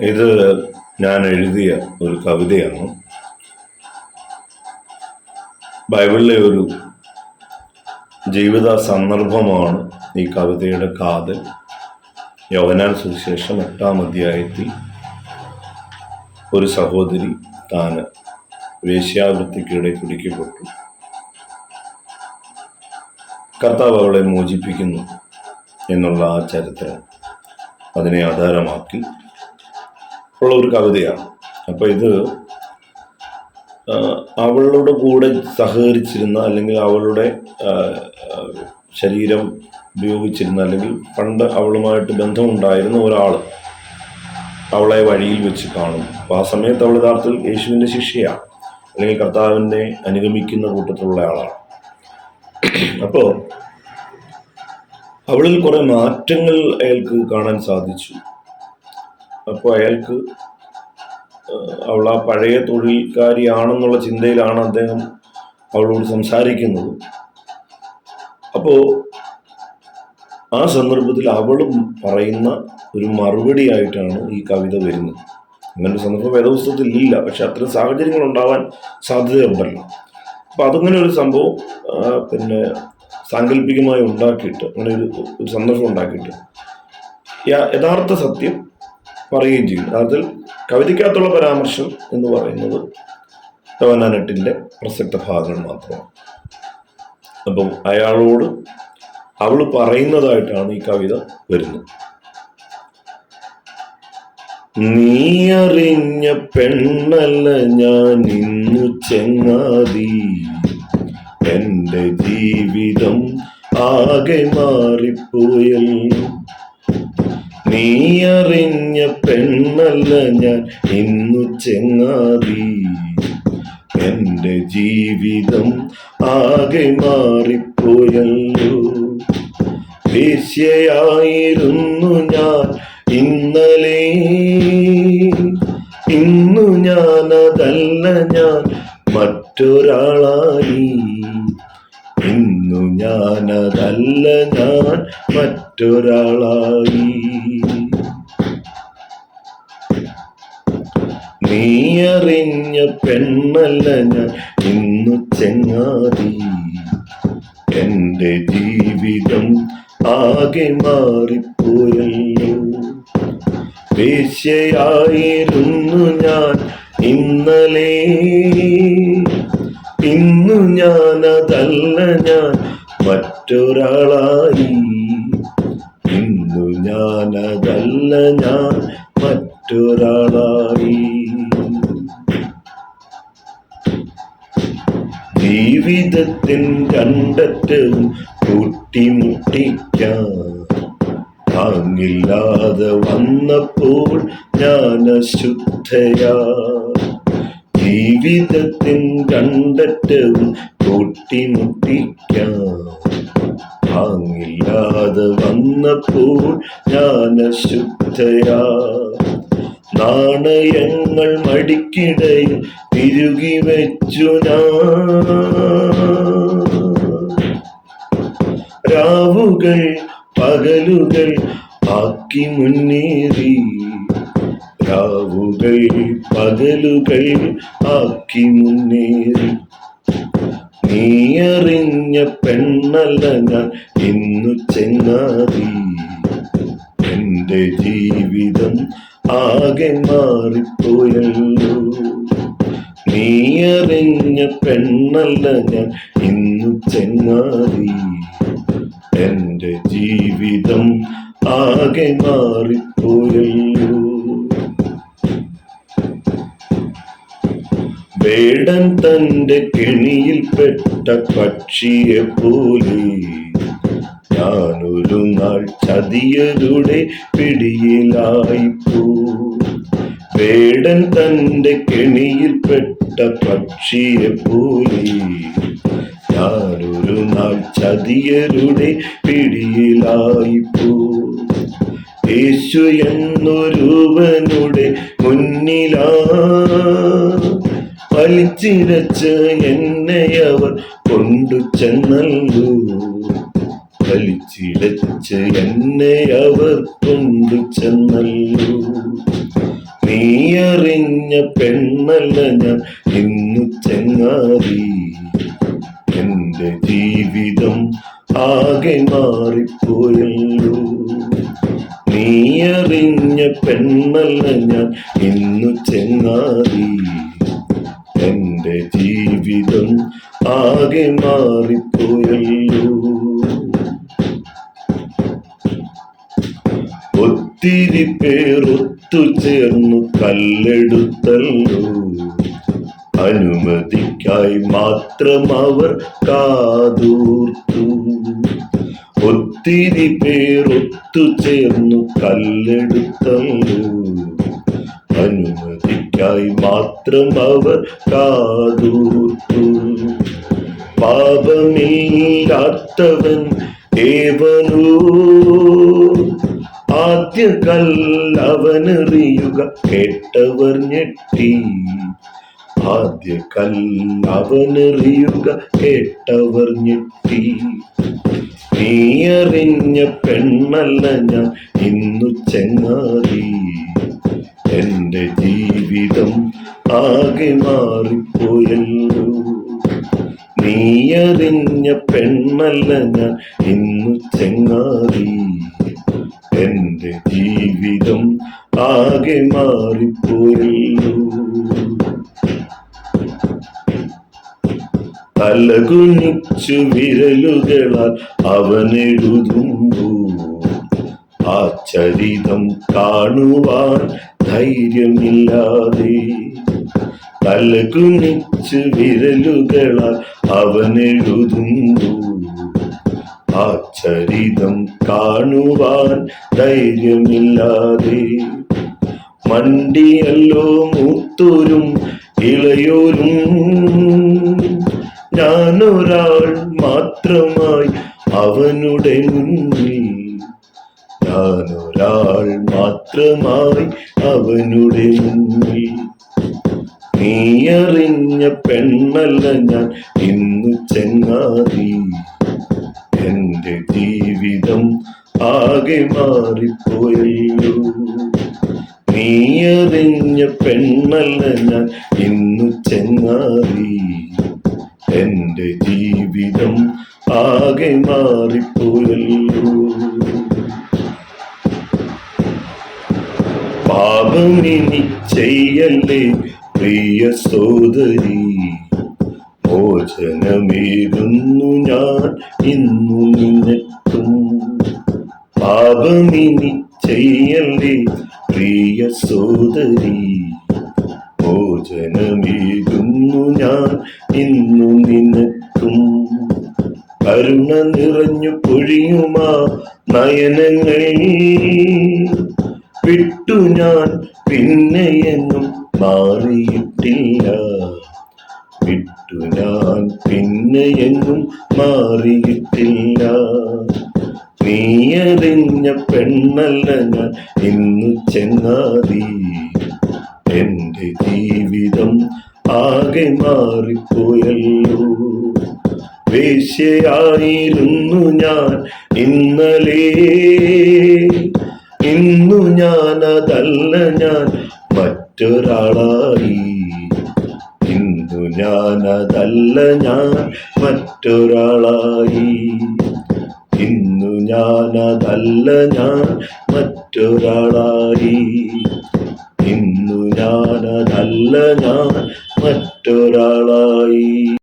ഇത് ഞാൻ എഴുതിയ ഒരു കവിതയാണ്. ബൈബിളിലെ ഒരു ജീവിത സന്ദർഭമാണ് ഈ കവിതയുടെ കാതൽ. യവനാൻ സുവിശേഷം എട്ടാം അധ്യായത്തിൽ ഒരു സഹോദരി താൻ വേശ്യാവൃത്തിക്കിടെ പിടിക്കപ്പെട്ടു കർത്താവ് അവളെ മോചിപ്പിക്കുന്നു എന്നുള്ള ആ ചരിത്രം അതിനെ ആധാരമാക്കി ഉള്ള ഒരു കവിതയാണ്. അപ്പോൾ ഇത് അവളുടെ കൂടെ സഹകരിച്ചിരുന്ന അല്ലെങ്കിൽ അവളുടെ ശരീരം ഉപയോഗിച്ചിരുന്ന അല്ലെങ്കിൽ പണ്ട് അവളുമായിട്ട് ബന്ധമുണ്ടായിരുന്ന ഒരാൾ അവളെ വഴിയിൽ വെച്ച് കാണും. അപ്പോൾ ആ സമയത്ത് അവൾ യഥാർത്ഥത്തിൽ യേശുവിന്റെ ശിഷ്യയാണ് അല്ലെങ്കിൽ കർത്താവിനെ അനുഗമിക്കുന്ന കൂട്ടത്തിലുള്ള ആളാണ്. അപ്പോൾ അവളിൽ കുറെ മാറ്റങ്ങൾ അയാൾക്ക് കാണാൻ സാധിച്ചു. അപ്പോൾ അയാൾക്ക് അവൾ ആ പഴയ തൊഴിൽക്കാരിയാണെന്നുള്ള ചിന്തയിലാണ് അദ്ദേഹം അവളോട് സംസാരിക്കുന്നത്. അപ്പോൾ ആ സന്ദർഭത്തിൽ അവളും പറയുന്ന ഒരു മറുപടി ആയിട്ടാണ് ഈ കവിത വരുന്നത്. അങ്ങനെ ഒരു സന്ദർഭം വേദപുസ്തകത്തിൽ ഇല്ല പക്ഷെ അത്തരം സാഹചര്യങ്ങൾ ഉണ്ടാവാൻ സാധ്യതയുണ്ടല്ലോ. അപ്പം അതങ്ങനെ ഒരു സംഭവം പിന്നെ സാങ്കല്പികമായി ഉണ്ടാക്കിയിട്ട് അങ്ങനെ ഒരു ഒരു സന്ദർഭം ഉണ്ടാക്കിയിട്ട്. യഥാർത്ഥ സത്യം പറയുകയും ചെയ്യും അതിൽ കവിതയ്ക്കകത്തുള്ള പരാമർശം എന്ന് പറയുന്നത് തവനാനെട്ടിന്റെ പ്രസക്ത ഭാഗങ്ങൾ മാത്രമാണ്. അപ്പം അയാളോട് അവൾ പറയുന്നതായിട്ടാണ് ഈ കവിത വരുന്നത്. നീ അറിഞ്ഞ പെണ്ണല്ല ഞാൻ ഇന്നു ചെങ്ങാതി. എന്റെ ജീവിതം ആകെ മാറിപ്പോയല്ലോ. നീ അറിഞ്ഞ പെണ്ണല്ല ഞാൻ. ഇന്നു ചെങ്ങാതി. എന്റെ ജീവിതം ആകെ മാറിപ്പോയല്ലോ. വേശ്യയായിരുന്നു ഞാൻ ഇന്നലെ. ഇന്നു ഞാനതല്ല ഞാൻ. മറ്റൊരാളായി. ഞാനതല്ല ഞാൻ മറ്റൊരാളായി. നീ അറിഞ്ഞ പെണ്ണല്ല ഞാൻ ഇന്നു ചെങ്ങാതി. എന്റെ ജീവിതം ആകെ മാറിപ്പോയല്ലോ. വേശ്യയായിരുന്നു ഞാൻ ഇന്നലെ. ഇന്നു ഞാനതല്ല ഞാൻ മറ്റൊരാളായി ഇന്നു ഞാനതല്ല ഞാൻ മറ്റൊരാളായി. ജീവിതത്തിൻ രണ്ടറ്റവും കൂട്ടിമുട്ടിക്കാൻ താങ്ങില്ലാതെ വന്നപ്പോൾ ഞാൻ അശുദ്ധയാ ജീവിതത്തിൻ രണ്ടറ്റവും കൂട്ടിമുട്ടിക്കാം താങ്ങില്ലാതെ വന്നപ്പോൾ ഞാൻ അശുദ്ധയാ നാണയങ്ങൾ മടിക്കിടയിൽ തിരുകി വെച്ചു ഞാൻ. രാവുകൾ പകലുകൾ ആക്കി മുന്നേറി. രാവുകൾ പകലുകൾ ആക്കി മുന്നേറി. നീ അറിഞ്ഞ പെണ്ണല്ല ഞാൻ ഇന്നു ചെങ്ങാതി എന്റെ ജീവിതം ആകെ മാറിപ്പോയല്ലോ. നീ അറിഞ്ഞ പെണ്ണല്ല ഞാൻ ഇന്നു ചെങ്ങാതി എന്റെ ജീവിതം ആകെ മാറിപ്പോയല്ലോ. വേടൻ തന്റെ കെണിയിൽപ്പെട്ട പക്ഷിയെ പോലെ ഞാനൊരു നാൾ ചതിയരുടെ പിടിയിലായിപ്പോ വേടൻ തന്റെ കെണിയിൽപ്പെട്ട പക്ഷിയെ പോലെ ഞാനൊരു നാൾ ചതിയരുടെ പിടിയിലായിപ്പോ യേശു എന്നൊരുവനുടെ മുന്നിലാ വലിച്ചിരച്ച് എന്നെ അവർ കൊണ്ടു ചെന്നല്ലു. വലിച്ചിടച്ച് എന്നെ അവർ കൊണ്ടു ചെന്നല്ലു. നീയറിഞ്ഞ പെണ്ണല്ല ഞാൻ ഇന്നു ചെങ്ങാതി. എന്റെ ജീവിതം ആകെ മാറിപ്പോയല്ലോ. നീയറിഞ്ഞ പെണ്ണല്ല ഞാൻ ഇന്നു ചെങ്ങാതി. എന്റെ ജീവിതം ആകെ മാറിപ്പോയല്ലോ. ഒത്തിരി പേർ ഒത്തുചേർന്നു കല്ലെടുത്തല്ലോ. അനുമതിക്കായി മാത്രം അവർ കാതൂർത്തു. ഒത്തിരി പേർ ഒത്തുചേർന്നു കല്ലെടുത്തല്ലോ. അനുമതിക്കായി മാത്രം അവർ കാതൂത്തു പാപമില്ലാത്തവൻ ഏവനോ ആദ്യ കല്ലവനെറിയുക കേട്ടവർ ഞെട്ടി. ആദ്യ കല്ലവനെറിയുക കേട്ടവർ ഞെട്ടി. നീയറിഞ്ഞ പെണ്ണല്ല ഞാൻ ഇന്നു ചെങ്ങാതി. എന്റെ ജീവിതം ആകെ മാറിപ്പോയല്ലോ. നീയറിഞ്ഞ പെണ്ണല്ല ഞാൻ ഇന്നു ചെങ്ങാതി. എന്റെ ജീവിതം ആകെ മാറിപ്പോയല്ലോ. തലകുനിച്ചു വിരലുകളാൽ അവനെഴുതുമ്പോ ആ ചരിതം കാണുവാൻ ധൈര്യമില്ലാതെ തലകുനിച്ചു വിരലുകളാൽ അവനെഴുതുന്നു. ആ ചരിതം കാണുവാൻ ധൈര്യമില്ലാതെ മണ്ടിയല്ലോ മൂത്തോരും ഇളയോരും. ഞാനൊരാൾ മാത്രമായി അവനുടെ മുന്നിൽ. ഞാനൊരാൾ മാത്രമായി അവനുടെ മുന്നിൽ. നീയറിഞ്ഞ പെണ്ണല്ല ഞാൻ ഇന്ന് ചെങ്ങാതി. എന്റെ ജീവിതം ആകെ മാറിപ്പോയല്ലോ. നീയറിഞ്ഞ പെണ്ണല്ല ഞാൻ ഇന്നു ചെങ്ങാതി. എന്റെ ജീവിതം ആകെ മാറിപ്പോയല്ലോ. ഇനി ചെയ്യല്ലേ? സോദരി മോചനമേകുന്നു ഞാൻ. ഇന്നു നിന്നെത്തും പാപമിനി ചെയ്യല്ലേ പ്രിയ സോദരി മോചനമേകുന്നു ഞാൻ. ഇന്നു നിന്നെത്തും കരുണ നിറഞ്ഞു പൊഴിയുമാ നയനങ്ങൾ വിട്ടു ഞാൻ പിന്നെയെങ്ങും മാറിയിട്ടില്ല. വിട്ടു ഞാൻ പിന്നെ എന്നും മാറിയിട്ടില്ല. നീയറിഞ്ഞ പെണ്ണല്ല ഞാൻ ഇന്നു ചെങ്ങാതി എന്റെ ജീവിതം ആകെ മാറിപ്പോയല്ലോ. വേശ്യയായിരുന്നു ഞാൻ ഇന്നലെ. ഇന്നു ഞാൻ അതല്ല ഞാൻ മറ്റൊരാളായി. ഇന്നു ഞാനതല്ല ഞാൻ മറ്റൊരാളായി. ഇന്നു ഞാനതല്ല ഞാൻ മറ്റൊരാളായി. ഇന്നു ഞാനതല്ല ഞാൻ മറ്റൊരാളായി.